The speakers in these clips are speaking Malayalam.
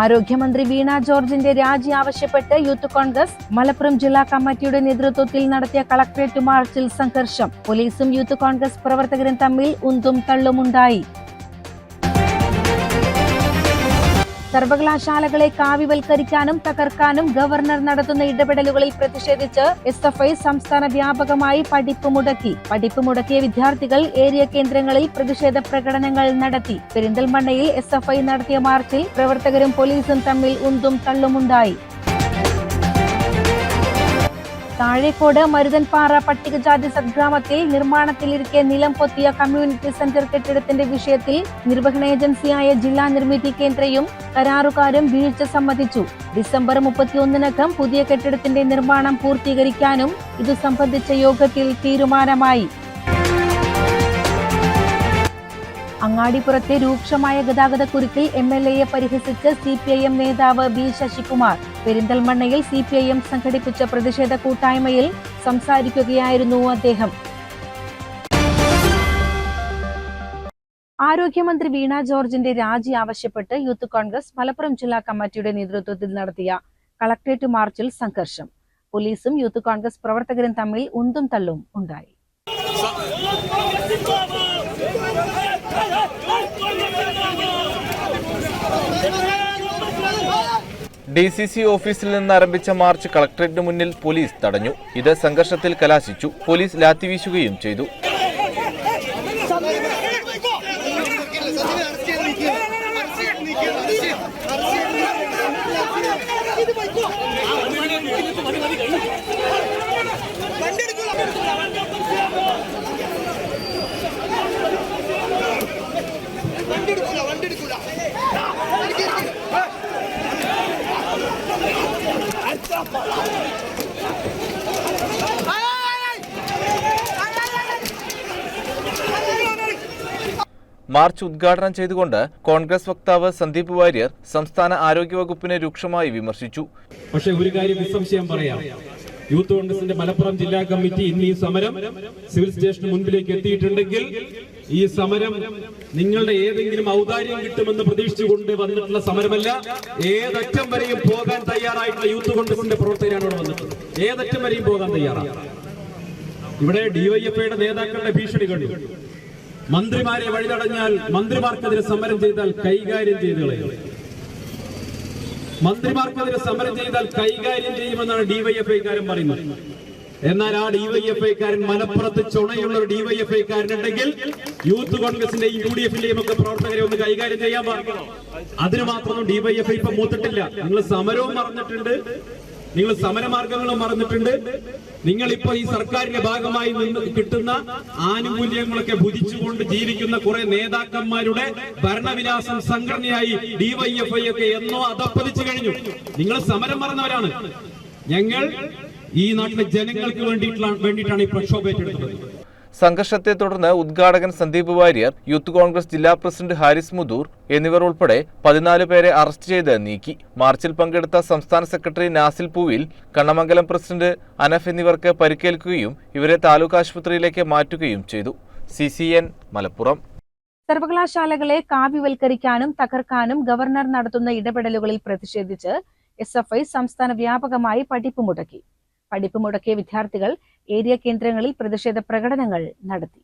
ആരോഗ്യമന്ത്രി വീണ ജോർജിന്റെ രാജി ആവശ്യപ്പെട്ട് യൂത്ത് കോൺഗ്രസ് മലപ്പുറം ജില്ലാ കമ്മിറ്റിയുടെ നേതൃത്വത്തിൽ നടത്തിയ കളക്ട്രേറ്റ് മാർച്ചിൽ സംഘർഷം. പോലീസും യൂത്ത് കോൺഗ്രസ് പ്രവർത്തകരും തമ്മിൽ ഉന്തും തള്ളുമുണ്ടായി. സർവകലാശാലകളെ കാവ്യവൽക്കരിക്കാനും തകർക്കാനും ഗവർണർ നടത്തുന്ന ഇടപെടലുകളിൽ പ്രതിഷേധിച്ച് എസ് എഫ് ഐ സംസ്ഥാന വ്യാപകമായി പഠിപ്പ് മുടക്കി. പഠിപ്പ് മുടക്കിയ വിദ്യാർത്ഥികൾ ഏരിയ കേന്ദ്രങ്ങളിൽ പ്രതിഷേധ പ്രകടനങ്ങൾ നടത്തി. പെരിന്തൽമണ്ണയിൽ എസ് നടത്തിയ മാർച്ചിൽ പ്രവർത്തകരും പോലീസും തമ്മിൽ ഉന്തും തള്ളുമുണ്ടായി. താഴേക്കോട് മരുതൻപാറ പട്ടികജാതി സദ്ഗ്രാമത്തിൽ നിർമ്മാണത്തിലിരിക്കെ നിലം പൊത്തിയ കമ്മ്യൂണിറ്റി സെന്റർ കെട്ടിടത്തിന്റെ വിഷയത്തിൽ നിർവഹണ ഏജൻസിയായ ജില്ലാ നിർമ്മിതി കേന്ദ്രയും കരാറുകാരും വീഴ്ച സമ്മതിച്ചു. ഡിസംബർ മുപ്പത്തിയൊന്നിനകം പുതിയ കെട്ടിടത്തിന്റെ നിർമ്മാണം പൂർത്തീകരിക്കാനും ഇതു സംബന്ധിച്ച യോഗത്തിൽ തീരുമാനമായി. അങ്ങാടിപ്പുറത്തെ രൂക്ഷമായ ഗതാഗതക്കുരുക്കിൽ എം എൽ എയെ പരിഹസിച്ച് സി പി ഐ എം നേതാവ് ബി ശശികുമാർ. പെരിന്തൽമണ്ണയിൽ സി പി ഐ എം സംഘടിപ്പിച്ച പ്രതിഷേധ കൂട്ടായ്മയിൽ സംസാരിക്കുകയായിരുന്നു അദ്ദേഹം. ആരോഗ്യമന്ത്രി വീണ ജോർജിന്റെ രാജി ആവശ്യപ്പെട്ട് യൂത്ത് കോൺഗ്രസ് മലപ്പുറം ജില്ലാ കമ്മിറ്റിയുടെ നേതൃത്വത്തിൽ നടത്തിയ കളക്ട്രേറ്റ് മാർച്ചിൽ സംഘർഷം. പോലീസും യൂത്ത് കോൺഗ്രസ് പ്രവർത്തകരും തമ്മിൽ ഉന്തും തള്ളും ഉണ്ടായി. ഡി സി സി ഓഫീസിൽ നിന്ന് ആരംഭിച്ച മാർച്ച് കളക്ടറേറ്റിന് മുന്നിൽ പോലീസ് തടഞ്ഞു. ഇത് സംഘർഷത്തിൽ കലാശിച്ചു. പോലീസ് ലാത്തി വീശുകയും ചെയ്തു. മാർച്ച് ഉദ്ഘാടനം ചെയ്തുകൊണ്ട് കോൺഗ്രസ് വക്താവ് സന്ദീപ് വാര്യർ സംസ്ഥാന ആരോഗ്യവകുപ്പിനെ രൂക്ഷമായി വിമർശിച്ചു. പക്ഷേ ഒരു കാര്യം നിസ്സംശയം പറയാം. യൂത്ത് കോൺഗ്രസിന്റെ മലപ്പുറം ജില്ലാ കമ്മിറ്റി ഇന്ന് ഈ സമരം സിവിൽ സ്റ്റേഷന് മുൻപിലേക്ക് എത്തിയിട്ടുണ്ടെങ്കിൽ ഈ സമരം നിങ്ങളുടെ ഏതെങ്കിലും ഔദാര്യം കിട്ടുമെന്ന് പ്രതീക്ഷിച്ചുകൊണ്ട് വന്നിട്ടുള്ള സമരമല്ല ഏതറ്റം വരെയും പോകാൻ തയ്യാറായിട്ടുള്ള യൂത്ത് കോൺഗ്രസിന്റെ പ്രവർത്തകരാണ് ഇവിടെ വന്നിട്ടുള്ളത്. ഏതറ്റം വരെയും പോകാൻ തയ്യാറാണ്. ഇവിടെ ഡിവൈഎഫ്ഐയുടെ നേതാക്കളുടെ ഭീഷണി കണ്ടു. മന്ത്രിമാരെ വഴിതടഞ്ഞാൽ മന്ത്രിമാർക്കെതിരെ സമരം ചെയ്താൽ കൈകാര്യം ചെയ്ത് കളയും. മന്ത്രിമാർക്കെതിരെ സമരം ചെയ്താൽ കൈകാര്യം ചെയ്യുമെന്നാണ് ഡിവൈഎഫ്ഐക്കാരൻ പറയുന്നത്. എന്നാൽ ആ ഡിവൈഎഫ്ഐക്കാരൻ മലപ്പുറത്ത് ചുണയുള്ള ഒരു ഡിവൈഎഫ്ഐക്കാരനുണ്ടെങ്കിൽ യൂത്ത് കോൺഗ്രസിന്റെയും യു ഡി എഫിന്റെയും ഒക്കെ പ്രവർത്തകരെ ഒന്ന് കൈകാര്യം ചെയ്യാൻ പാടില്ല. അതിന് മാത്രമൊന്നും ഡിവൈഎഫ്ഐ ഇപ്പൊ മൂത്തിട്ടില്ല. നിങ്ങൾ സമരവും മറന്നിട്ടുണ്ട്. നിങ്ങൾ സമരമാർഗങ്ങളും മറന്നിട്ടുണ്ട്. നിങ്ങൾ ഇപ്പൊ ഈ സർക്കാരിന്റെ ഭാഗമായി നിന്ന് കിട്ടുന്ന ആനുകൂല്യങ്ങളൊക്കെ ഭുജിച്ചുകൊണ്ട് ജീവിക്കുന്ന കുറെ നേതാക്കന്മാരുടെ ഭരണവിലാസം സംഘടനയായി ഡിവൈഎഫ്ഐ ഒക്കെ എന്നോ അതപ്പതിച്ചു കഴിഞ്ഞു. നിങ്ങൾ സമരം മറന്നവരാണ്. ഞങ്ങൾ ഈ നാട്ടിലെ ജനങ്ങൾക്ക് വേണ്ടിയിട്ടുള്ള വേണ്ടിയിട്ടാണ് ഈ പ്രക്ഷോഭം ഏറ്റെടുത്തത്. സംഘർഷത്തെ തുടർന്ന് ഉദ്ഘാടകൻ സന്ദീപ് വാര്യർ യൂത്ത് കോൺഗ്രസ് ജില്ലാ പ്രസിഡന്റ് ഹാരിസ് മുദൂർ എന്നിവർ ഉൾപ്പെടെ പതിനാല് പേരെ അറസ്റ്റ് ചെയ്ത് നീക്കി. മാർച്ചിൽ പങ്കെടുത്ത സംസ്ഥാന സെക്രട്ടറി നാസിൽ പൂവിൽ കണ്ണമംഗലം പ്രസിഡന്റ് അനഫ് എന്നിവർക്ക് പരിക്കേൽക്കുകയും ഇവരെ താലൂക്ക് ആശുപത്രിയിലേക്ക് മാറ്റുകയും ചെയ്തു. C C N Malappuram. സർവകലാശാലകളെ കാവ്യവൽക്കരിക്കാനും തകർക്കാനും ഗവർണർ നടത്തുന്ന ഇടപെടലുകളിൽ പ്രതിഷേധിച്ച് എസ് എഫ് ഐ സംസ്ഥാന വ്യാപകമായി പഠിപ്പ് മുടക്കി. പഠിപ്പ് മുടക്കിയ വിദ്യാർത്ഥികൾ ഏരിയ കേന്ദ്രങ്ങളിൽ പ്രതിഷേധ പ്രകടനങ്ങൾ നടത്തി.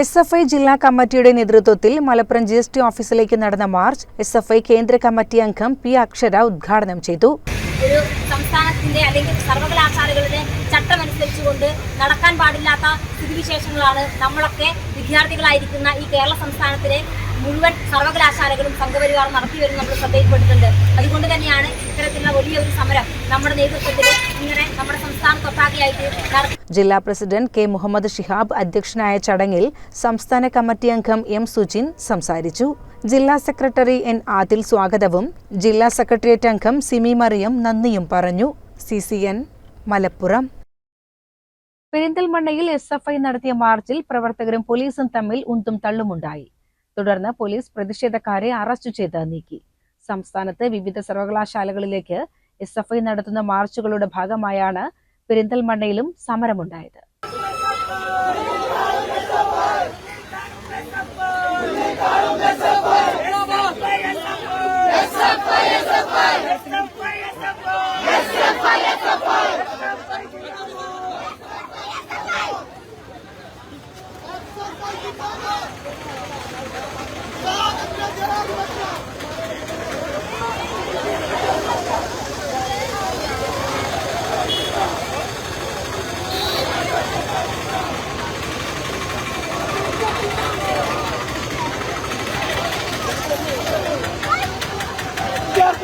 എസ് എഫ് ഐ ജില്ലാ കമ്മിറ്റിയുടെ നേതൃത്വത്തിൽ മലപ്പുറം ജി എസ് ടി ഓഫീസിലേക്ക് നടന്ന മാർച്ച് എസ് എഫ് ഐ കേന്ദ്ര കമ്മിറ്റി അംഗം പി അക്ഷര ഉദ്ഘാടനം ചെയ്തു. ഒരു സംസ്ഥാനത്തിന്റെ അല്ലെങ്കിൽ സർവകലാശാലകളുടെ ചട്ടമനുസരിച്ചുകൊണ്ട് നടക്കാൻ പാടില്ലാത്ത സ്ഥിതിവിശേഷങ്ങളാണ് നമ്മളൊക്കെ വിദ്യാർത്ഥികളായിരിക്കുന്ന ഈ കേരള സംസ്ഥാനത്തിലെ മുഴുവൻ സർവകലാശാലകളും സംഘപരിവാർ നടത്തി വരുന്നത് നമ്മൾ ശ്രദ്ധയിൽപ്പെട്ടിട്ടുണ്ട്. അതുകൊണ്ട് തന്നെയാണ് ഇത്തരത്തിലുള്ള വലിയ ഒരു സമരം നമ്മുടെ നേതൃത്വത്തിൽ ഇങ്ങനെ നമ്മുടെ സംസ്ഥാനത്തൊട്ടാകെയായിട്ട് ജില്ലാ പ്രസിഡന്റ് കെ മുഹമ്മദ് ഷിഹാബ് അധ്യക്ഷനായ ചടങ്ങിൽ സംസ്ഥാന കമ്മിറ്റി അംഗം എം സുജിൻ സംസാരിച്ചു. ജില്ലാ സെക്രട്ടറി എൻ ആദിൽ സ്വാഗതവും ജില്ലാ സെക്രട്ടേറിയറ്റ് അംഗം സിമി മറിയം നന്ദിയും പറഞ്ഞു. C C N Malappuram. പെരിന്തൽമണ്ണയിൽ എസ് എഫ് ഐ നടത്തിയ മാർച്ചിൽ പ്രവർത്തകരും പോലീസും തമ്മിൽ ഉന്തും തള്ളുമുണ്ടായി. തുടർന്ന് പോലീസ് പ്രതിഷേധക്കാരെ അറസ്റ്റ് ചെയ്ത് നീക്കി സംസ്ഥാനത്ത് വിവിധ സർവകലാശാലകളിലേക്ക് എസ് എഫ് ഐ നടത്തുന്ന മാർച്ചുകളുടെ ഭാഗമായാണ് പെരിന്തൽമണ്ണയിലും സമരമുണ്ടായത്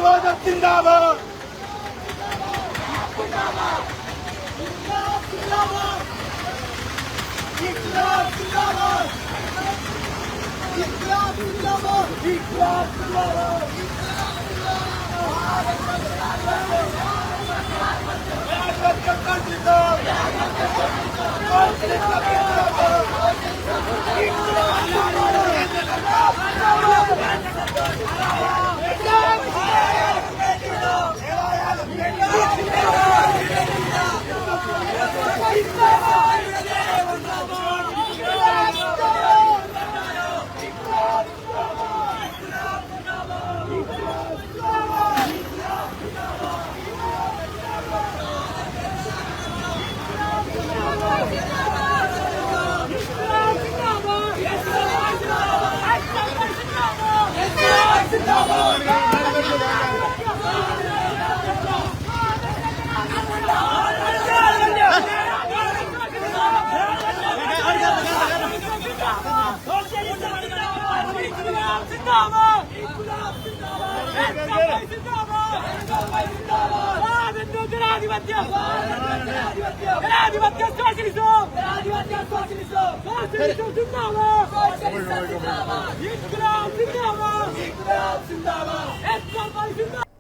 Vadat zindabad! Zindabad! Zindabad! Zindabad! Zindabad! ইনকলাব Inqilab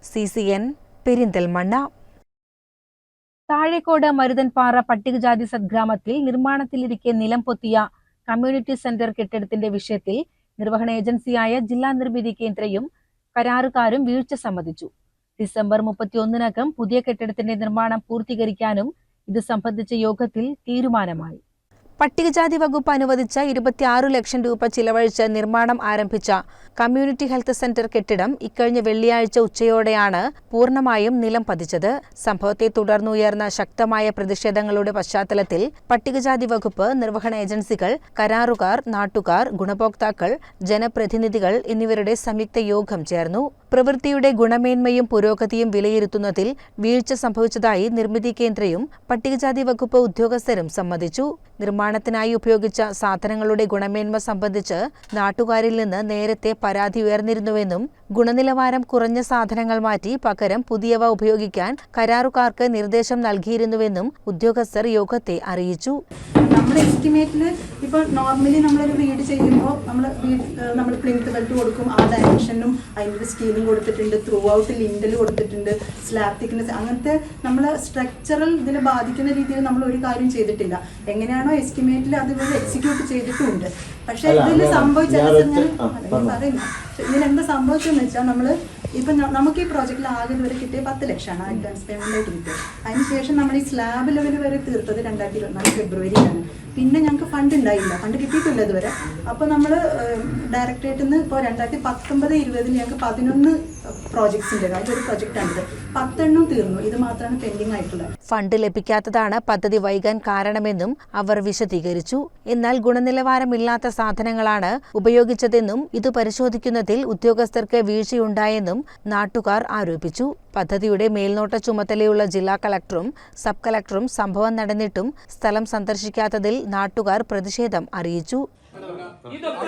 C C N Perinthalmanna. Thazhekode Maruthanpara പട്ടികജാതി സദ്ഗ്രാമത്തിൽ നിർമ്മാണത്തിലിരിക്കെ നിലം പൊത്തിയ കമ്മ്യൂണിറ്റി സെന്റർ കെട്ടിടത്തിന്റെ വിഷയത്തിൽ നിർവഹണ ഏജൻസിയായ ജില്ലാ നിർമ്മിതി കേന്ദ്രയും കരാറുകാരും വീഴ്ച സമ്മതിച്ചു. ഡിസംബർ മുപ്പത്തിയൊന്നിനകം പുതിയ കെട്ടിടത്തിന്റെ നിർമ്മാണം പൂർത്തീകരിക്കാനും ഇത് സംബന്ധിച്ച യോഗത്തിൽ തീരുമാനമായി. പട്ടികജാതി വകുപ്പ് അനുവദിച്ച ഇരുപത്തിയാറ് ലക്ഷം രൂപ ചിലവഴിച്ച് നിർമ്മാണം ആരംഭിച്ച കമ്മ്യൂണിറ്റി ഹെൽത്ത് സെന്റർ കെട്ടിടം ഇക്കഴിഞ്ഞ വെള്ളിയാഴ്ച ഉച്ചയോടെയാണ് പൂർണമായും നിലം പതിച്ചത്. സംഭവത്തെ തുടർന്നുയർന്ന ശക്തമായ പ്രതിഷേധങ്ങളുടെ പശ്ചാത്തലത്തിൽ പട്ടികജാതി വകുപ്പ് നിർവഹണ ഏജൻസികൾ കരാറുകാർ നാട്ടുകാർ ഗുണഭോക്താക്കൾ ജനപ്രതിനിധികൾ എന്നിവരുടെ സംയുക്ത യോഗം ചേർന്നു. പ്രവൃത്തിയുടെ ഗുണമേന്മയും പുരോഗതിയും വിലയിരുത്തുന്നതിൽ വീഴ്ച സംഭവിച്ചതായി നിർമ്മിതി കേന്ദ്രയും പട്ടികജാതി വകുപ്പ് ഉദ്യോഗസ്ഥരും സമ്മതിച്ചു. നിർമ്മാണത്തിനായി ഉപയോഗിച്ച സാധനങ്ങളുടെ ഗുണമേന്മ സംബന്ധിച്ച് നാട്ടുകാരിൽ നിന്ന് നേരത്തെ പരാതി ഉയർന്നിരുന്നുവെന്നും ഗുണനിലവാരം കുറഞ്ഞ സാധനങ്ങൾ മാറ്റി പകരം പുതിയവ ഉപയോഗിക്കാൻ കരാറുകാർക്ക് നിർദ്ദേശം നൽകിയിരുന്നുവെന്നും ഉദ്യോഗസ്ഥർ യോഗത്തെ അറിയിച്ചു. നമ്മുടെ എസ്റ്റിമേറ്റിൽ ഇപ്പോൾ നോർമലി നമ്മളൊരു വീട് ചെയ്യുമ്പോൾ നമ്മൾ നമ്മൾ പ്ലിന്ത് ബെൽറ്റ് കൊടുക്കും. ആ ഡയറക്ഷനും അതിന്റെ സ്കീലും കൊടുത്തിട്ടുണ്ട്. ത്രൂ ഔട്ട് ലിൻഡൽ കൊടുത്തിട്ടുണ്ട്. സ്ലാബ് തിക്നെസ് അങ്ങനത്തെ നമ്മൾ സ്ട്രക്ചറൽ ഇതിനെ ബാധിക്കുന്ന രീതിയിൽ നമ്മൾ ഒരു കാര്യം ചെയ്തിട്ടില്ല. എങ്ങനെയാണോ എസ്റ്റിമേറ്റിൽ അത് എക്സിക്യൂട്ട് ചെയ്തിട്ടുമുണ്ട് പക്ഷേ ഇതിന് സംഭവിച്ചത് ഇതിനെന്ത് സംഭവിച്ചെന്ന് വെച്ചാൽ നമ്മൾ ഇപ്പൊ നമുക്ക് ഈ പ്രോജക്റ്റിൽ ആകെ ഇതുവരെ കിട്ടിയ പത്ത് ലക്ഷമാണ് അഡ്വാൻസ് പേയ്മെന്റ് ആയിട്ട് കിട്ടിയത്. അതിനുശേഷം നമ്മൾ ഈ സ്ലാബ് ലെവൽ വരെ തീർത്തത് രണ്ടായിരത്തി ഇരുപത്തിനാല് ഫെബ്രുവരിയിലാണ്. പിന്നെ ഞങ്ങൾക്ക് ഫണ്ട് ഉണ്ടായില്ല. ഫണ്ട് കിട്ടിയിട്ടില്ല ഇതുവരെ. അപ്പോൾ നമ്മൾ ഡയറക്ടറേറ്റിൽ നിന്ന് ഇപ്പോൾ രണ്ടായിരത്തി പത്തൊമ്പത് ഇരുപതിൽ ഞങ്ങൾക്ക് പതിനൊന്ന് പ്രോജക്ട്സിന്റെ അതിലൊരു പ്രൊജക്റ്റാണിത് പത്തെണ്ണം തീർന്നു. ഇത് മാത്രമാണ് പെൻഡിങ് ആയിട്ടുള്ളത്. ഫണ്ട് ലഭിക്കാത്തതാണ് പദ്ധതി വൈകാൻ കാരണമെന്നും അവർ വിശദീകരിച്ചു. എന്നാൽ ഗുണനിലവാരമില്ലാത്ത സാധനങ്ങളാണ് ഉപയോഗിച്ചതെന്നും ഇത് പരിശോധിക്കുന്നതിൽ ഉദ്യോഗസ്ഥർക്ക് വീഴ്ചയുണ്ടായെന്നും നാട്ടുകാർ ആരോപിച്ചു. പദ്ധതിയുടെ മേൽനോട്ട ചുമതലയുള്ള ജില്ലാ കളക്ടറും സബ് കളക്ടറും സംഭവം നടന്നിട്ടും സ്ഥലം സന്ദർശിക്കാത്തതിൽ നാട്ടുകാർ പ്രതിഷേധം അറിയിച്ചു. ഇതൊക്കെ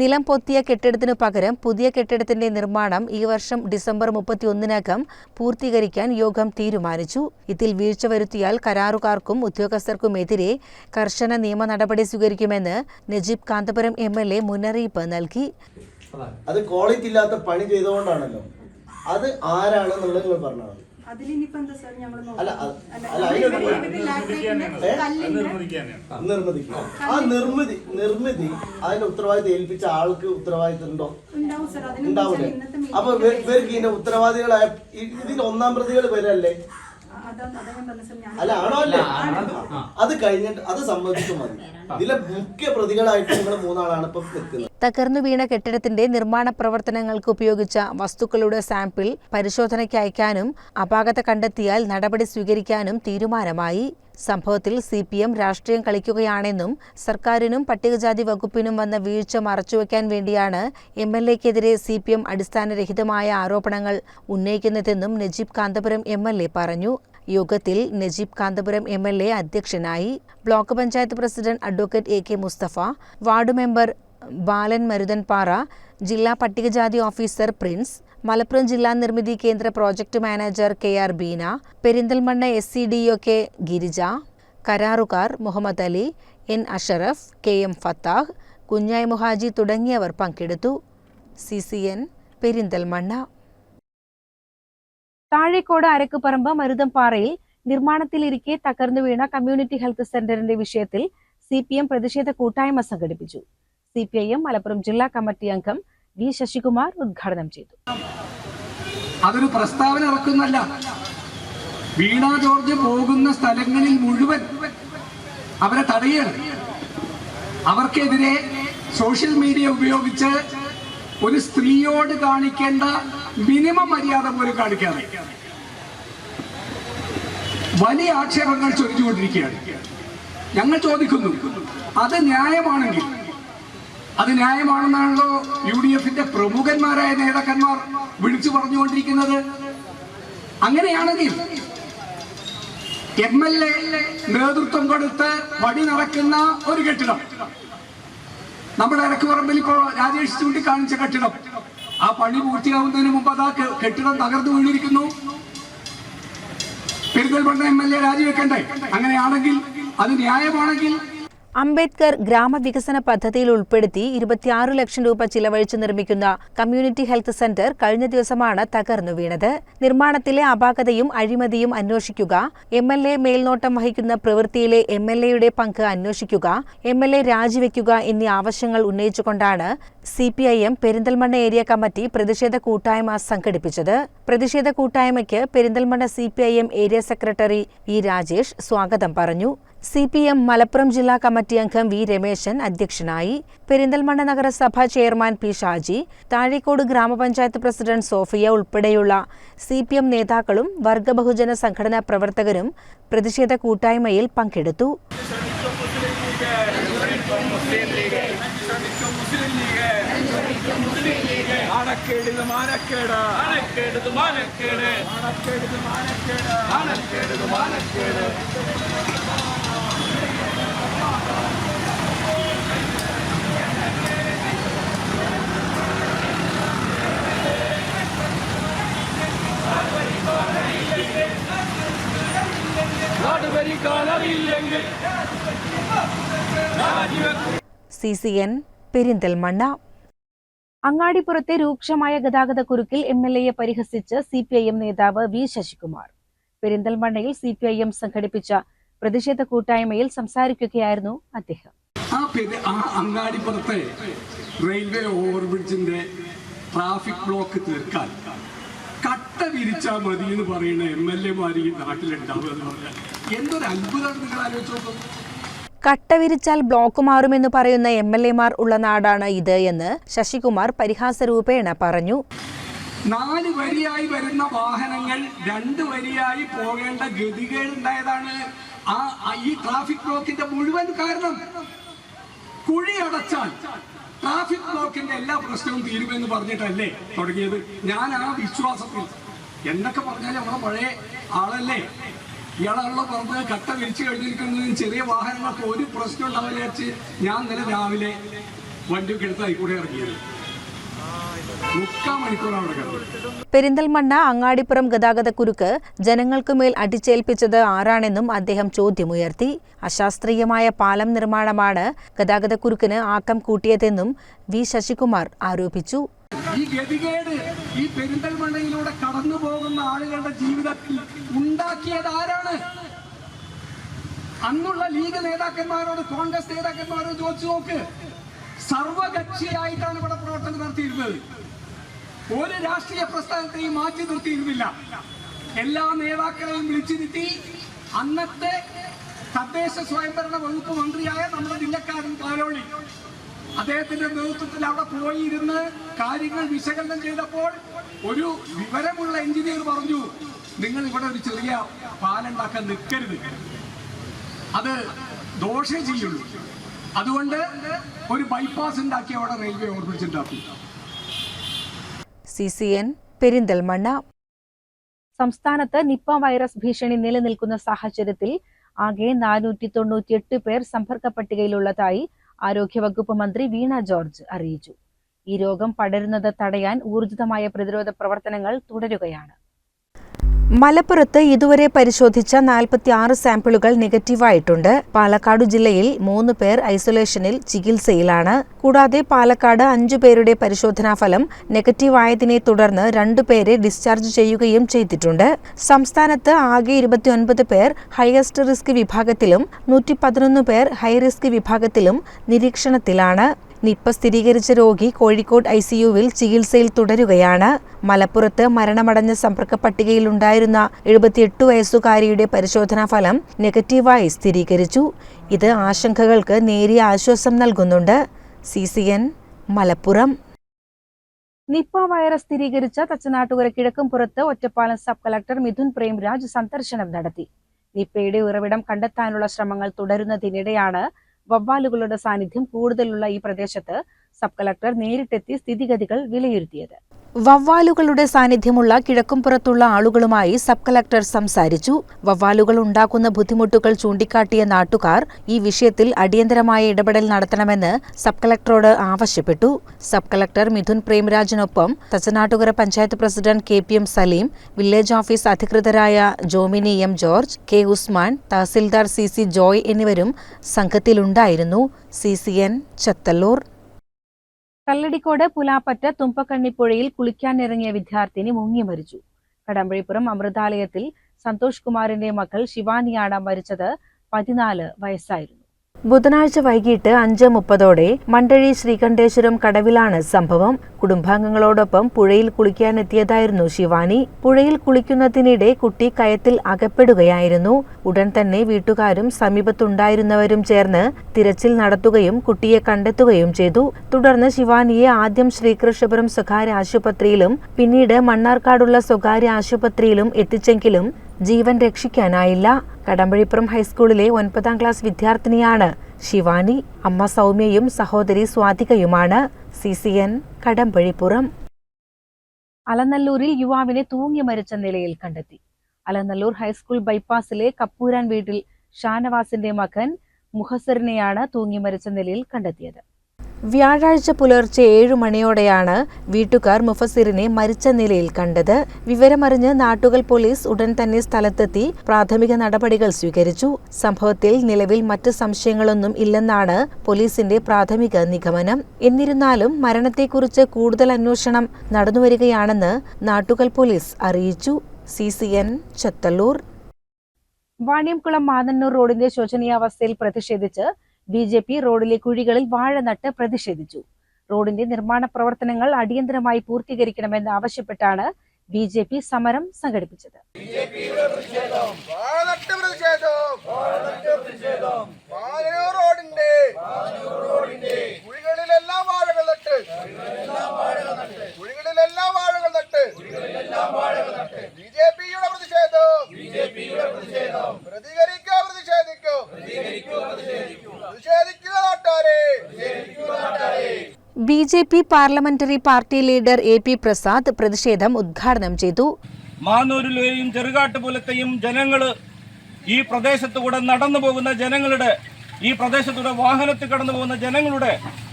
നിലം പൊത്തിയ കെട്ടിടത്തിനു പകരം പുതിയ കെട്ടിടത്തിന്റെ നിർമ്മാണം ഈ വർഷം ഡിസംബർ മുപ്പത്തിയൊന്നിനകം പൂർത്തീകരിക്കാൻ യോഗം തീരുമാനിച്ചു. ഇതിൽ വീഴ്ച വരുത്തിയാൽ കരാറുകാർക്കും ഉദ്യോഗസ്ഥർക്കുമെതിരെ കർശന നിയമ നടപടി സ്വീകരിക്കുമെന്ന് Najeeb Kanthapuram M L A മുന്നറിയിപ്പ് നൽകി. അത് ക്വാളിറ്റി ഇല്ലാത്ത പണി ചെയ്തുകൊണ്ടാണല്ലോ. അത് ആരാണെന്നുള്ളത് നിങ്ങൾ നിർമ്മിതിക്ക് ആ നിർമ്മിതി. നിർമ്മിതി അതിന്റെ ഉത്തരവാദിത്തം ഏൽപ്പിച്ച ആൾക്ക് ഉത്തരവാദിത്തം ഉണ്ടോ ഉണ്ടാവും സാർ ഉണ്ടാവൂലേ? അതിനെന്താ ഇന്നത്തെ അപ്പൊ ഇവർ- ഇവർക്ക് ഇതിന്റെ ഉത്തരവാദികളായ ഇതിന്റെ ഒന്നാം പ്രതികൾ വരല്ലേ? അല്ല ആണോ അല്ലേ? അത് കഴിഞ്ഞിട്ട് അത് സംബന്ധിച്ച് മതി. ഇതിലെ മുഖ്യ പ്രതികളായിട്ട് നിങ്ങൾ മൂന്നാളാണ് ഇപ്പൊ നിൽക്കുന്നത്. തകർന്നു വീണ കെട്ടിടത്തിന്റെ നിർമ്മാണ പ്രവർത്തനങ്ങൾക്ക് ഉപയോഗിച്ച വസ്തുക്കളുടെ സാമ്പിൾ പരിശോധനയ്ക്ക് അയക്കാനും അപാകത കണ്ടെത്തിയാൽ നടപടി സ്വീകരിക്കാനും തീരുമാനമായി. സംഭവത്തിൽ സി പി എം രാഷ്ട്രീയം കളിക്കുകയാണെന്നും സർക്കാരിനും പട്ടികജാതി വകുപ്പിനും വന്ന വീഴ്ച മറച്ചുവെക്കാൻ വേണ്ടിയാണ് എം എൽ എക്കെതിരെ സി പി എം അടിസ്ഥാനരഹിതമായ ആരോപണങ്ങൾ ഉന്നയിക്കുന്നതെന്നും Najeeb Kanthapuram M L A പറഞ്ഞു. യോഗത്തിൽ Najeeb Kanthapuram M L A അധ്യക്ഷനായി block panchayat president advocate A K Musthafa ward member Balan Maruthanpara ജില്ലാ പട്ടികജാതി ഓഫീസർ പ്രിൻസ് മലപ്പുറം ജില്ലാ Nirmithi Kendra project manager K R Beena Perinthalmanna S C D O K Girija കരാറുകാർ Muhammad Ali N Ashraf K M Fathah Kunhayi Muhaji തുടങ്ങിയവർ പങ്കെടുത്തു. C C N Perinthalmanna. Thazhekode Arakkuparamba മരുതംപാറയിൽ നിർമ്മാണത്തിലിരിക്കെ തകർന്നു വീണ കമ്മ്യൂണിറ്റി ഹെൽത്ത് സെന്ററിന്റെ വിഷയത്തിൽ സി പി എം പ്രതിഷേധ കൂട്ടായ്മ സംഘടിപ്പിച്ചു. C P I M Malappuram ജില്ലാ കമ്മിറ്റി അംഗം വി ശശികുമാർ ഉദ്ഘാടനം ചെയ്തു. അതൊരു പ്രസ്താവന ഇറക്കുന്നല്ല വീണ ജോർജ് പോകുന്ന സ്ഥലങ്ങളിൽ മുഴുവൻ അവരെ തടയുകയാണ് അവർക്കെതിരെ സോഷ്യൽ മീഡിയ ഉപയോഗിച്ച് ഒരു സ്ത്രീയോട് കാണിക്കേണ്ട മിനിമം മര്യാദ പോലും കാണിക്കാതെ വലിയ ആക്ഷേപങ്ങൾ ചൊരിഞ്ഞുകൊണ്ടിരിക്കുകയാണ്. ഞങ്ങൾ ചോദിക്കുന്നു അത് ന്യായമാണെങ്കിൽ അത് ന്യായമാണെന്നാണല്ലോ യു ഡി എഫിന്റെ പ്രമുഖന്മാരായ നേതാക്കന്മാർ വിളിച്ചു പറഞ്ഞുകൊണ്ടിരിക്കുന്നത്. അങ്ങനെയാണെങ്കിൽ എം എൽ എ നേതൃത്വം കൊടുത്ത് വഴി നടക്കുന്ന ഒരു കെട്ടിടം നമ്മുടെ ഇറക്കുപറമ്പിൽ ഇപ്പോൾ രാജേഷ് ചൂണ്ടിക്കാണിച്ച കെട്ടിടം. ആ പണി പൂർത്തിയാവുന്നതിന് മുമ്പ് അത് ആ കെട്ടിടം തകർന്നു വീണിരിക്കുന്നു. പെരുന്തൽമണ്ണ എം എൽ എ രാജിവെക്കണ്ടേ? അങ്ങനെയാണെങ്കിൽ അത് ന്യായമാണെങ്കിൽ അംബേദ്കർ ഗ്രാമവികസന പദ്ധതിയിൽ ഉൾപ്പെടുത്തി ഇരുപത്തിയാറ് ലക്ഷം രൂപ ചിലവഴിച്ച് നിർമ്മിക്കുന്ന കമ്മ്യൂണിറ്റി ഹെൽത്ത് സെന്റർ കഴിഞ്ഞ ദിവസമാണ് തകർന്നു വീണത്. നിർമ്മാണത്തിലെ അപാകതയും അഴിമതിയും അന്വേഷിക്കുക എം എൽ എ മേൽനോട്ടം വഹിക്കുന്ന പ്രവൃത്തിയിലെ എം എൽ എയുടെ പങ്ക് അന്വേഷിക്കുക എം എൽ എ രാജിവെക്കുക എന്നീ ആവശ്യങ്ങൾ ഉന്നയിച്ചുകൊണ്ടാണ് C P I M Perinthalmanna area committee പ്രതിഷേധ കൂട്ടായ്മ സംഘടിപ്പിച്ചത്. പ്രതിഷേധ കൂട്ടായ്മയ്ക്ക് Perinthalmanna C P I M area secretary E Rajesh സ്വാഗതം പറഞ്ഞു. സി പി എം മലപ്പുറം ജില്ലാ കമ്മിറ്റി അംഗം വി രമേശൻ അധ്യക്ഷനായി പെരിന്തൽമണ്ണ നഗരസഭ ചെയർമാൻ പി ഷാജി താഴേക്കോട് ഗ്രാമപഞ്ചായത്ത് പ്രസിഡന്റ് സോഫിയ ഉൾപ്പെടെയുള്ള സി പി എം നേതാക്കളും വർഗ ബഹുജന സംഘടനാ പ്രവർത്തകരും പ്രതിഷേധ കൂട്ടായ്മയിൽ പങ്കെടുത്തു. C C N Perinthalmanna. അങ്ങാടിപ്പുറത്തെ രൂക്ഷമായ ഗതാഗത കുരുക്കിൽ എം എൽ എയെ പരിഹസിച്ച് സി പി ഐ എം നേതാവ് വി ശശികുമാർ. പെരിന്തൽമണ്ണയിൽ സി പി ഐ എം സംഘടിപ്പിച്ച പ്രതിഷേധ കൂട്ടായ്മയിൽ സംസാരിക്കുകയായിരുന്നു അദ്ദേഹം. ആ ആ അങ്ങാടിപ്പുറത്തെ റെയിൽവേ ഓവർബ്രിഡ്ജിന്റെ ട്രാഫിക് ബ്ലോക്ക് തീർക്കാൻ കട്ട വിരിച്ചാൽ മതി എന്ന് പറയുന്ന എം എൽ എമാർ ഈ നാട്ടിലുണ്ടാവുക എന്ന് പറഞ്ഞാൽ എന്തൊരു അത്ഭുതം നിങ്ങൾ ആലോചിച്ച് നോക്കും. കട്ട വിരിച്ചാൽ ബ്ലോക്ക് മാറുമെന്ന് പറയുന്ന എം എൽ എമാർ ഉള്ള നാടാണ് ഇത് എന്ന് ശശികുമാർ പരിഹാസരൂപേണ പറഞ്ഞു. നാല് വരിയായി വരുന്ന വാഹനങ്ങൾ രണ്ട് വരിയായി പോകേണ്ട ഗതികേടുണ്ടായതാണ് ആ ആ ഈ ട്രാഫിക് ബ്ലോക്കിന്റെ മുഴുവൻ കാരണം. കുഴി അടച്ചാൽ ട്രാഫിക് ബ്ലോക്കിന്റെ എല്ലാ പ്രശ്നവും തീരുമെന്ന് പറഞ്ഞിട്ടല്ലേ തുടങ്ങിയത്? ഞാൻ ആ വിശ്വാസത്തിൽ എന്നൊക്കെ പറഞ്ഞാലും നമ്മളെ പഴയ ആളല്ലേ? ഇയാളാണല്ലോ പറഞ്ഞത് കട്ട വിരിച്ചു കഴിഞ്ഞിരിക്കുന്നതിന് ചെറിയ വാഹനങ്ങൾക്ക് ഒരു പ്രശ്നം ഉണ്ടാവില്ല വെച്ച് ഞാൻ ഇന്നലെ രാവിലെ വണ്ടിയൊക്കെ എടുത്ത് കൂടെ ഇറങ്ങിയത്. പെരിന്തൽമണ്ണ അങ്ങാടിപ്പുറം ഗതാഗതക്കുരുക്ക് ജനങ്ങൾക്കുമേൽ അടിച്ചേൽപ്പിച്ചത് ആരാണെന്നും അദ്ദേഹം ചോദ്യമുയർത്തി. അശാസ്ത്രീയമായ പാലം നിർമ്മാണമാണ് ഗതാഗതക്കുരുക്കിന് ആക്കം കൂട്ടിയതെന്നും വി ശശികുമാർ ആരോപിച്ചു. ഈ ഗതികേട് ഈ പെരിന്തൽമണ്ണയിലൂടെ കടന്നു പോകുന്ന ആളുകളുടെ ജീവിതത്തിൽ ഉണ്ടാക്കിയത് ആരാണ്? അന്നുള്ള ലീഗ് നേതാക്കന്മാരോട് കോൺഗ്രസ് നേതാക്കന്മാരോട് ചോദിച്ചു നോക്ക്. സർവകക്ഷിയായിട്ടാണ് ഇവിടെ പ്രവർത്തനം നടത്തിയിരുന്നത്. ഒരു രാഷ്ട്രീയ പ്രസ്ഥാനത്തെയും മാറ്റി നിർത്തിയിരുന്നില്ല. എല്ലാ നേതാക്കളെയും വിളിച്ചിരുത്തി അന്നത്തെ തദ്ദേശ സ്വയംഭരണ വകുപ്പ് മന്ത്രിയായ നമ്മുടെ ജില്ലക്കാരൻ കാലോളി അദ്ദേഹത്തിന്റെ നേതൃത്വത്തിൽ അവിടെ പോയിരുന്ന് കാര്യങ്ങൾ വിശകലനം ചെയ്തപ്പോൾ ഒരു വിവരമുള്ള എഞ്ചിനീയർ പറഞ്ഞു നിങ്ങൾ ഇവിടെ ഒരു ചെറിയ പാലുണ്ടാക്കാൻ നിൽക്കരുത്. അത് ദോഷേ ചെയ്യുള്ളൂ. അതുകൊണ്ട് ഒരു ബൈപ്പാസ് ഉണ്ടാക്കി അവിടെ റെയിൽവേ ഓർമ്മിച്ചുണ്ടാക്കി സി സി എൻ പെരിന്തൽമണ്ണ. സംസ്ഥാനത്ത് നിപ്പ വൈറസ് ഭീഷണി നിലനിൽക്കുന്ന സാഹചര്യത്തിൽ ആകെ നാനൂറ്റി തൊണ്ണൂറ്റിയെട്ട് പേർ സമ്പർക്ക പട്ടികയിലുള്ളതായി ആരോഗ്യവകുപ്പ് മന്ത്രി വീണ ജോർജ് അറിയിച്ചു. ഈ രോഗം പടരുന്നത് തടയാൻ ഊർജിതമായ പ്രതിരോധ പ്രവർത്തനങ്ങൾ തുടരുകയാണ്. മലപ്പുറത്ത് ഇതുവരെ പരിശോധിച്ച നാൽപ്പത്തി ആറ് സാമ്പിളുകൾ നെഗറ്റീവായിട്ടുണ്ട്. പാലക്കാട് ജില്ലയിൽ മൂന്ന് പേർ ഐസൊലേഷനിൽ ചികിത്സയിലാണ്. കൂടാതെ പാലക്കാട് അഞ്ചു പേരുടെ പരിശോധനാ ഫലം നെഗറ്റീവായതിനെ തുടർന്ന് രണ്ടു പേരെ ഡിസ്ചാർജ് ചെയ്യുകയും ചെയ്തിട്ടുണ്ട്. സംസ്ഥാനത്ത് ആകെ ഇരുപത്തിയൊൻപത് പേർ ഹയസ്റ്റ് റിസ്ക് വിഭാഗത്തിലും നൂറ്റി പതിനൊന്ന് പേർ ഹൈ റിസ്ക് വിഭാഗത്തിലും നിരീക്ഷണത്തിലാണ്. നിപ്പ സ്ഥിരീകരിച്ച രോഗി കോഴിക്കോട് ഐ സിയുവിൽ ചികിത്സയിൽ തുടരുകയാണ്. മലപ്പുറത്ത് മരണമടഞ്ഞ സമ്പർക്ക പട്ടികയിലുണ്ടായിരുന്ന എഴുപത്തിയെട്ട് വയസ്സുകാരിയുടെ പരിശോധനാ ഫലം നെഗറ്റീവായി സ്ഥിരീകരിച്ചു. ഇത് ആശങ്കകൾക്ക് നേരിയ ആശ്വാസം നൽകുന്നുണ്ട്. C C N Malappuram. Nipah virus സ്ഥിരീകരിച്ച തച്ചനാട്ടുകര കിഴക്കും കിഴക്കുംപുറത്ത് ഒറ്റപ്പാലം സബ് കളക്ടർ മിഥുൻ പ്രേംരാജ് സന്ദർശനം നടത്തി. നിപ്പയുടെ ഉറവിടം കണ്ടെത്താനുള്ള ശ്രമങ്ങൾ തുടരുന്നതിനിടെയാണ് വവ്വാലുകളുടെ സാന്നിധ്യം കൂടുതലുള്ള ഈ പ്രദേശത്ത് സബ് കളക്ടർ നേരിട്ടെത്തി സ്ഥിതിഗതികൾ വിലയിരുത്തിയത് വവ്വാലുകളുടെ സാന്നിധ്യമുള്ള കിഴക്കുംപുറത്തുള്ള ആളുകളുമായി സബ് കളക്ടർ സംസാരിച്ചു. വവ്വാലുകൾ ഉണ്ടാക്കുന്ന ബുദ്ധിമുട്ടുകൾ ചൂണ്ടിക്കാട്ടിയ നാട്ടുകാർ ഈ വിഷയത്തിൽ അടിയന്തരമായ ഇടപെടൽ നടത്തണമെന്ന് സബ് കളക്ടറോട് ആവശ്യപ്പെട്ടു. Sub collector Mithun പ്രേംരാജിനൊപ്പം Thachanattukara panchayat president K P M Saleem village office അധികൃതരായ Jomini M George K Usman tahsildar C C Joy എന്നിവരും സംഘത്തിലുണ്ടായിരുന്നു. C C N Chathallur. Kalladikode Pulappatta തുമ്പക്കണ്ണിപ്പുഴയിൽ കുളിക്കാനിറങ്ങിയ വിദ്യാർത്ഥിനി മുങ്ങി മരിച്ചു. കടമ്പഴിപ്പുറം അമൃതാലയത്തിൽ സന്തോഷ് കുമാറിന്റെ മകൾ ശിവാനിയാണ് മരിച്ചത്. പതിനാല് വയസ്സായിരുന്നു. ബുധനാഴ്ച വൈകിട്ട് അഞ്ച് മുപ്പതോടെ മണ്ടഴി ശ്രീകണ്ഠേശ്വരം കടവിലാണ് സംഭവം. കുടുംബാംഗങ്ങളോടൊപ്പം പുഴയിൽ കുളിക്കാനെത്തിയതായിരുന്നു ശിവാനി. പുഴയിൽ കുളിക്കുന്നതിനിടെ കുട്ടി കയത്തിൽ അകപ്പെടുകയായിരുന്നു. ഉടൻ തന്നെ വീട്ടുകാരും സമീപത്തുണ്ടായിരുന്നവരും ചേർന്ന് തിരച്ചിൽ നടത്തുകയും കുട്ടിയെ കണ്ടെത്തുകയും ചെയ്തു. തുടർന്ന് ശിവാനിയെ ആദ്യം ശ്രീകൃഷ്ണപുരം സ്വകാര്യ ആശുപത്രിയിലും പിന്നീട് മണ്ണാർക്കാടുള്ള സ്വകാര്യ ആശുപത്രിയിലും എത്തിച്ചെങ്കിലും ജീവൻ രക്ഷിക്കാനായില്ല. കടമ്പഴിപ്പുറം ഹൈസ്കൂളിലെ ഒൻപതാം ക്ലാസ് വിദ്യാർത്ഥിനിയാണ് ശിവാനി. അമ്മ സൗമ്യയും സഹോദരി സ്വാതികയുമാണ്. C C N Kadampazhipuram. അലനല്ലൂരിൽ യുവാവിനെ തൂങ്ങി മരിച്ച നിലയിൽ കണ്ടെത്തി. അലനല്ലൂർ ഹൈസ്കൂൾ ബൈപ്പാസിലെ കപ്പൂരാൻ വീട്ടിൽ ഷാനവാസിന്റെ മകൻ മുഹസറിനെയാണ് തൂങ്ങി മരിച്ച നിലയിൽ കണ്ടെത്തിയത്. വ്യാഴാഴ്ച പുലർച്ചെ ഏഴു മണിയോടെയാണ് വീട്ടുകാർ മുഫസിറിനെ മരിച്ച നിലയിൽ കണ്ടത്. വിവരമറിഞ്ഞ് നാട്ടുകൾ പോലീസ് ഉടൻ തന്നെ സ്ഥലത്തെത്തി പ്രാഥമിക നടപടികൾ സ്വീകരിച്ചു. സംഭവത്തിൽ നിലവിൽ മറ്റ് സംശയങ്ങളൊന്നും ഇല്ലെന്നാണ് പോലീസിന്റെ പ്രാഥമിക നിഗമനം. എന്നിരുന്നാലും മരണത്തെക്കുറിച്ച് കൂടുതൽ അന്വേഷണം നടന്നുവരികയാണെന്ന് നാട്ടുകൽ പോലീസ് അറിയിച്ചു. C C N Chathallur. Vaniyamkulam Mathannur റോഡിന്റെ ശോചനീയാവസ്ഥയിൽ പ്രതിഷേധിച്ച് ബി ജെ പി റോഡിലെ കുഴികളിൽ വാഴ നട്ട് പ്രതിഷേധിച്ചു. റോഡിന്റെ നിർമ്മാണ പ്രവർത്തനങ്ങൾ അടിയന്തരമായി പൂർത്തീകരിക്കണമെന്ന് ആവശ്യപ്പെട്ടാണ് ബി ജെ പി സമരം സംഘടിപ്പിച്ചത് റോഡിന്റെ കുഴികളിലെല്ലാം വാഴകൾ നട്ട് കുഴികളിലെല്ലാം വാഴകൾ നട്ട് ബി ജെ പിയുടെ പ്രതിഷേധം പ്രതികരിക്കോ പ്രതിഷേധിക്കോ പ്രതിഷേധിക്കുക നാട്ടാരെ B J P parliamentary party leader A P Prasad പ്രതിഷേധം ഉദ്ഘാടനം ചെയ്തു. മാനൂരിലെയും ചെറുകാട്ടുപുലത്തെയും ജനങ്ങൾ ഈ പ്രദേശത്തുകൂടെ നടന്നു പോകുന്ന ജനങ്ങളുടെ ഈ പ്രദേശത്തൂടെ വാഹനത്തിൽ കടന്നു പോകുന്ന ജനങ്ങളുടെ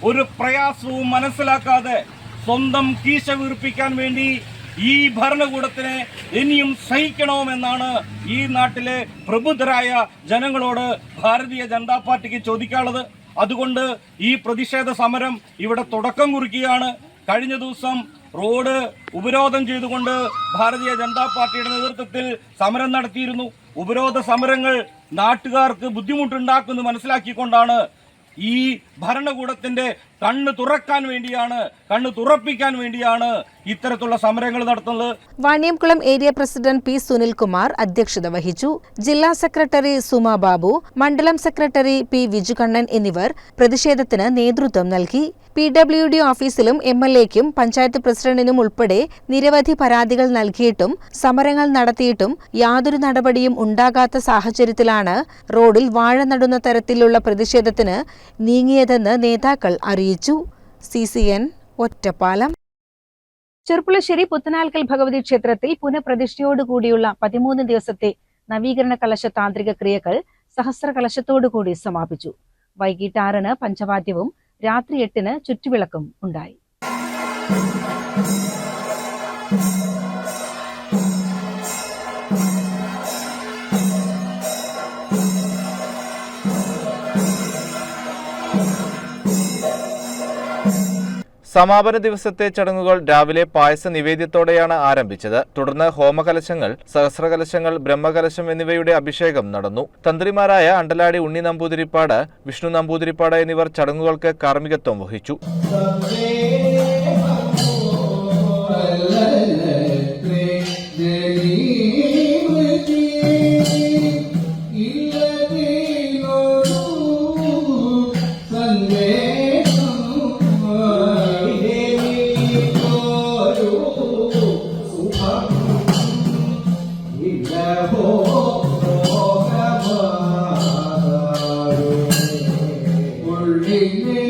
ഒരു പ്രയാസവും മനസ്സിലാക്കാതെ സ്വന്തം കീശ വീർപ്പിക്കാൻ വേണ്ടി ഈ ഭരണകൂടത്തിനെ ഇനിയും സഹിക്കണമെന്നാണ് ഈ നാട്ടിലെ പ്രബുദ്ധരായ ജനങ്ങളോട് ഭാരതീയ ജനതാ പാർട്ടിക്ക് ചോദിക്കാനുള്ളത്. അതുകൊണ്ട് ഈ പ്രതിഷേധ സമരം ഇവിടെ തുടക്കം കുറിക്കുകയാണ്. കഴിഞ്ഞ ദിവസം റോഡ് ഉപരോധം ചെയ്തുകൊണ്ട് ഭാരതീയ ജനതാ പാർട്ടിയുടെ നേതൃത്വത്തിൽ സമരം നടത്തിയിരുന്നു. ഉപരോധ സമരങ്ങൾ നാട്ടുകാർക്ക് ബുദ്ധിമുട്ടുണ്ടാക്കുന്നത് മനസ്സിലാക്കിക്കൊണ്ടാണ് ഈ ഭരണകൂടത്തിന്റെ കണ്ണ് തുറക്കാൻ വേണ്ടിയാണ് കണ്ണ് തുറപ്പിക്കാൻ വേണ്ടിയാണ് ഇത്തരത്തിലുള്ള സമരങ്ങൾ നടത്തുന്നത്. Vaniyamkulam area president P Sunilkumar അധ്യക്ഷത വഹിച്ചു. ജില്ലാ സെക്രട്ടറി സുമ ബാബു മണ്ഡലം സെക്രട്ടറി പി വിജുകണ്ണൻ എന്നിവർ പ്രതിഷേധത്തിന് നേതൃത്വം നൽകി. പി ഡബ്ല്യു ഡി ഓഫീസിലും എം എൽ എക്കും പഞ്ചായത്ത് പ്രസിഡന്റിനും ഉൾപ്പെടെ നിരവധി പരാതികൾ നൽകിയിട്ടും സമരങ്ങൾ നടത്തിയിട്ടും യാതൊരു നടപടിയും ഉണ്ടാകാത്ത സാഹചര്യത്തിലാണ് റോഡിൽ വാഴ നടുന്ന തരത്തിലുള്ള പ്രതിഷേധത്തിന് നീങ്ങിയതെന്ന് നേതാക്കൾ അറിയിച്ചു. C C N Ottapalam. Cherpulassery Puthanalkkal Bhagavathi ക്ഷേത്രത്തിൽ പുനഃപ്രതിഷ്ഠയോടുകൂടിയുള്ള പതിമൂന്ന് ദിവസത്തെ നവീകരണ കലശ താന്ത്രിക ക്രിയകൾ സഹസ്ര കലശത്തോടുകൂടി സമാപിച്ചു. വൈകിട്ട് ആറിന് പഞ്ചവാദ്യവും രാത്രി എട്ടിന് ചുറ്റുവിളക്കും ഉണ്ടായി. സമാപന ദിവസത്തെ ചടങ്ങുകൾ രാവിലെ പായസ നിവേദ്യത്തോടെയാണ് ആരംഭിച്ചത്. തുടർന്ന് ഹോമകലശങ്ങൾ സഹസ്രകലശങ്ങൾ ബ്രഹ്മകലശം എന്നിവയുടെ അഭിഷേകം നടന്നു. തന്ത്രിമാരായ അണ്ടലാടി ഉണ്ണി നമ്പൂതിരിപ്പാട് വിഷ്ണു നമ്പൂതിരിപ്പാട് എന്നിവർ ചടങ്ങുകൾക്ക് കാർമ്മികത്വം വഹിച്ചു. ಅದೇ ಇಲ್ಲೇ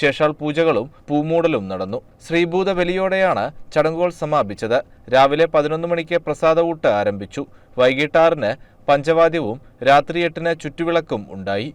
വിശേഷാൽ പൂജകളും പൂമൂടലും നടന്നു. ശ്രീഭൂത ബലിയോടെയാണ് ചടങ്ങുകൾ സമാപിച്ചത്. രാവിലെ പതിനൊന്ന് മണിക്ക് പ്രസാദ ഊട്ട് ആരംഭിച്ചു. വൈകിട്ട് ആറിന് പഞ്ചവാദ്യവും രാത്രി എട്ടിന് ചുറ്റുവിളക്കും ഉണ്ടായി.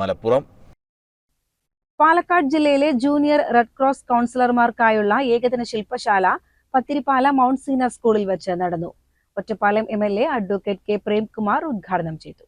മലപ്പുറം. പാലക്കാട് ജില്ലയിലെ ജൂനിയർ റെഡ് ക്രോസ് കൗൺസിലർമാർക്കായുള്ള ഏകദിന ശില്പശാല പത്തിരിപ്പാല മൗണ്ട് സീന സ്കൂളിൽ വെച്ച് നടന്നു. Ottapalam M L A advocate K Premkumar ഉദ്ഘാടനം ചെയ്തു.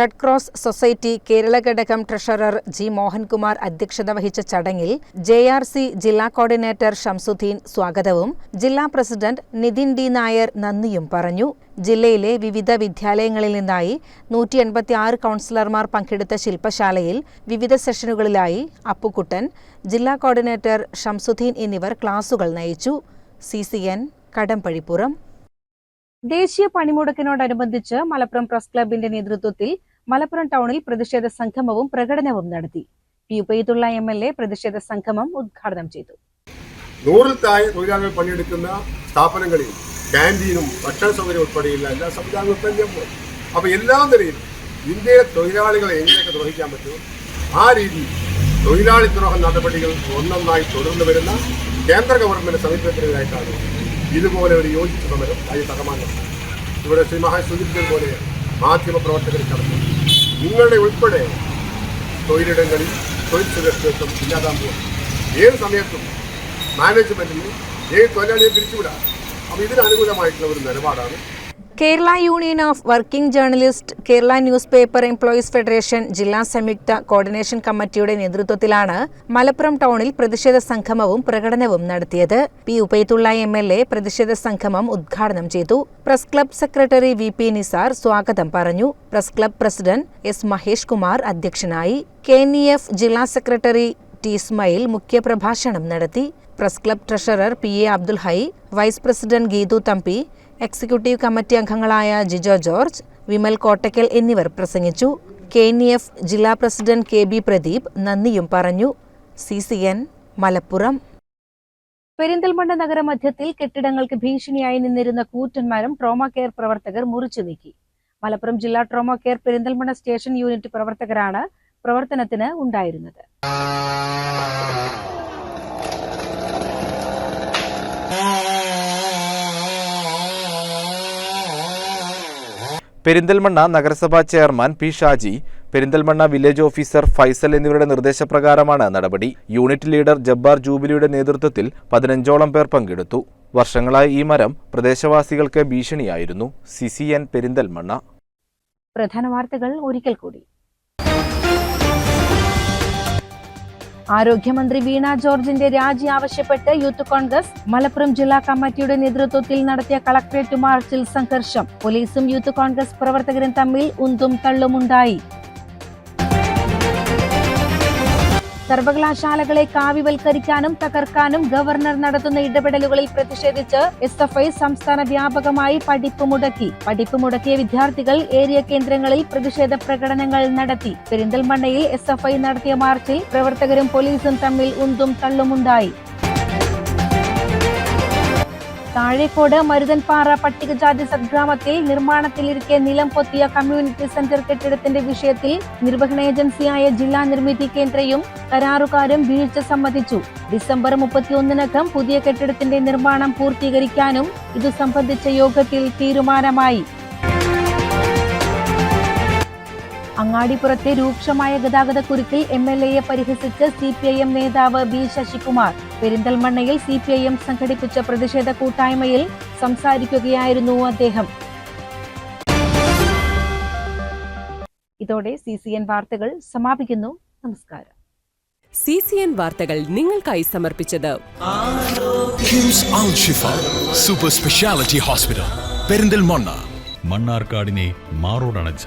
റെഡ് ക്രോസ് സൊസൈറ്റി കേരള ഘടകം ട്രഷറർ ജി മോഹൻകുമാർ അധ്യക്ഷത വഹിച്ച ചടങ്ങിൽ ജെ ആർ സി ജില്ലാ കോർഡിനേറ്റർ ഷംസുദ്ദീൻ സ്വാഗതവും ജില്ലാ പ്രസിഡന്റ് നിതിൻ ഡി നായർ നന്ദിയും പറഞ്ഞു. ജില്ലയിലെ വിവിധ വിദ്യാലയങ്ങളിൽ നിന്നായി നൂറ്റി എൺപത്തി ആറ് കൗൺസിലർമാർ പങ്കെടുത്ത ശില്പശാലയിൽ വിവിധ സെഷനുകളിലായി അപ്പുക്കുട്ടൻ ജില്ലാ കോർഡിനേറ്റർ ഷംസുദ്ദീൻ എന്നിവർ ക്ലാസുകൾ നയിച്ചു. C C N Kadampazhipuram. ദേശീയ പണിമുടക്കിനോടനുബന്ധിച്ച് മലപ്പുറം പ്രസ് ക്ലബിന്റെ നേതൃത്വത്തിൽ മലപ്പുറം ടൗണിൽ പ്രതിഷേധ സംഗമവും പ്രകടനവും നടത്തി. P Ubaidulla M L A പ്രതിഷേധ സംഗമം ഉദ്ഘാടനം ചെയ്തു. നൂറിൽ താഴെ തൊഴിലാളികൾ പണിയെടുക്കുന്ന സ്ഥാപനങ്ങളിൽ ക്യാന്റീനും ഭക്ഷണ സൗകര്യം ഉൾപ്പെടെയുള്ള എല്ലാ സംവിധാനങ്ങളും തന്നെ അപ്പോൾ എല്ലാ നിലയിലും ഇന്ത്യയിലെ തൊഴിലാളികളെ എങ്ങനെയൊക്കെ ദ്രോഹിക്കാൻ പറ്റും? ആ രീതിയിൽ തൊഴിലാളി ദ്രോഹ നടപടികൾ ഒന്നൊന്നായി തുടർന്നു വരുന്ന കേന്ദ്ര ഗവൺമെന്റ് സമീപത്തിനെതിരായിട്ടാണ് ഇതുപോലെ ഒരു യോജിച്ച സമരം അതിന് തകമാനം ഇവിടെ ശ്രീ മഹാ സൂചിപ്പിച്ചതുപോലെ മാധ്യമ പ്രവർത്തകർ കടന്നു. നിങ്ങളുടെ ഉൾപ്പെടെ തൊഴിലിടങ്ങളിൽ തൊഴിൽ സുരക്ഷിതത്വം ഇല്ലാതാൻ പോകും ഏത് സമയത്തും മാനേജ്മെന്റിന് ഏത് തൊഴിലാളിയെ പിരിച്ചുവിടാം. അപ്പോൾ ഇതിനനുകൂലമായിട്ടുള്ള ഒരു നിലപാടാണ് Kerala union of working journalist Kerala newspaper employees federation ജില്ലാ സംയുക്ത കോർഡിനേഷൻ കമ്മിറ്റിയുടെ നേതൃത്വത്തിലാണ് മലപ്പുറം ടൗണിൽ പ്രതിഷേധ സംഗമവും പ്രകടനവും നടത്തിയത്. P Ubaidulla M L A പ്രതിഷേധ സംഗമം ഉദ്ഘാടനം ചെയ്തു. Press club secretary V P Nisar സ്വാഗതം പറഞ്ഞു. Press club president S Mahesh Kumar അധ്യക്ഷനായി. കെ എഫ് ജില്ലാ സെക്രട്ടറി ടി ഇസ്മയിൽ മുഖ്യപ്രഭാഷണം നടത്തി. Press club treasurer P A Abdul Hai vice president Geethu Thampi executive committee അംഗങ്ങളായ ജിജോ ജോർജ് വിമൽ കോട്ടയ്ക്കൽ എന്നിവർ പ്രസംഗിച്ചു. കെ എൻ എഫ് ജില്ലാ പ്രസിഡന്റ് കെ ബി പ്രദീപ് നന്ദിയും പറഞ്ഞു. C C N Malappuram. Perinthalmanna നഗരമധ്യത്തിൽ കെട്ടിടങ്ങൾക്ക് ഭീഷണിയായി നിന്നിരുന്ന കൂറ്റന്മാരും ട്രോമ കെയർ പ്രവർത്തകർ മുറിച്ചു നീക്കി. മലപ്പുറം ജില്ലാ trauma care Perinthalmanna station unit പ്രവർത്തകരാണ് പ്രവർത്തനത്തിന് ഉണ്ടായിരുന്നത്. പെരിന്തൽമണ്ണ നഗരസഭാ chairman P Shaji Perinthalmanna village officer Faisal എന്നിവരുടെ നിർദ്ദേശപ്രകാരമാണ് നടപടി. യൂണിറ്റ് ലീഡർ ജബ്ബാർ ജൂബിലിയുടെ നേതൃത്വത്തിൽ പതിനഞ്ചോളം പേർ പങ്കെടുത്തു. വർഷങ്ങളായി ഈ മരം പ്രദേശവാസികൾക്ക് ഭീഷണിയായിരുന്നു. സിസിഎൻ പെരിന്തൽമണ്ണ. പ്രധാന വാർത്തകൾ ഒരിക്കൽ കൂടി. ആരോഗ്യമന്ത്രി വീണ ജോർജിന്റെ രാജി ആവശ്യപ്പെട്ട് യൂത്ത് കോൺഗ്രസ് മലപ്പുറം ജില്ലാ കമ്മിറ്റിയുടെ നേതൃത്വത്തിൽ നടത്തിയ കളക്ടറേറ്റ് മാർച്ചിൽ സംഘർഷം. പോലീസും യൂത്ത് കോൺഗ്രസ് പ്രവർത്തകരും തമ്മിൽ ഉന്തും തള്ളുമുണ്ടായി. സർവകലാശാലകളെ കാവ്യവൽക്കരിക്കാനും തകർക്കാനും ഗവർണർ നടത്തുന്ന ഇടപെടലുകളിൽ പ്രതിഷേധിച്ച് എസ് എഫ് ഐ സംസ്ഥാന വ്യാപകമായി പഠിപ്പ് മുടക്കി. പഠിപ്പ് മുടക്കിയ വിദ്യാർത്ഥികൾ ഏരിയ കേന്ദ്രങ്ങളിൽ പ്രതിഷേധ പ്രകടനങ്ങൾ നടത്തി. പെരിന്തൽമണ്ണയിൽ എസ് നടത്തിയ മാർച്ചിൽ പ്രവർത്തകരും പോലീസും തമ്മിൽ ഉന്തും തള്ളുമുണ്ടായി. താഴേക്കോട് മരുതൻപാറ പട്ടികജാതി സദ്ഗ്രാമത്തിൽ നിർമ്മാണത്തിലിരിക്കെ നിലം പൊത്തിയ കമ്മ്യൂണിറ്റി സെന്റർ കെട്ടിടത്തിന്റെ വിഷയത്തിൽ നിർവഹണ ഏജൻസിയായ ജില്ലാ നിർമ്മിതി കേന്ദ്രയും കരാറുകാരും വീഴ്ച സമ്മതിച്ചു. ഡിസംബർ മുപ്പത്തിയൊന്നിനകം പുതിയ കെട്ടിടത്തിന്റെ നിർമ്മാണം പൂർത്തീകരിക്കാനും ഇതു സംബന്ധിച്ച യോഗത്തിൽ തീരുമാനമായി. അങ്ങാടിപ്പുറത്തെ രൂക്ഷമായ ഗതാഗതക്കുരുക്കിൽ എം എൽ എയെ പരിഹസിച്ച് സി പി ഐ എം നേതാവ് ബി ശശികുമാർ. പെരിന്തൽമണ്ണയിൽ സി പി ഐ എം സംഘടിപ്പിച്ച പ്രതിഷേധ കൂട്ടായ്മയിൽ സംസാരിക്കുകയായിരുന്നു അദ്ദേഹം. ഇതോടെ സി സി എൻ വാർത്തകൾ സമാപിക്കുന്നു. നമസ്കാരം. സി സി എൻ വാർത്തകൾ നിങ്ങൾക്കായി സമർപ്പിച്ചത് സൂപ്പർ സ്പെഷ്യാലിറ്റി ഹോസ്പിറ്റൽ പെരിന്തൽമണ്ണ മണ്ണാർക്കാടിനെ മാറോടണച്ച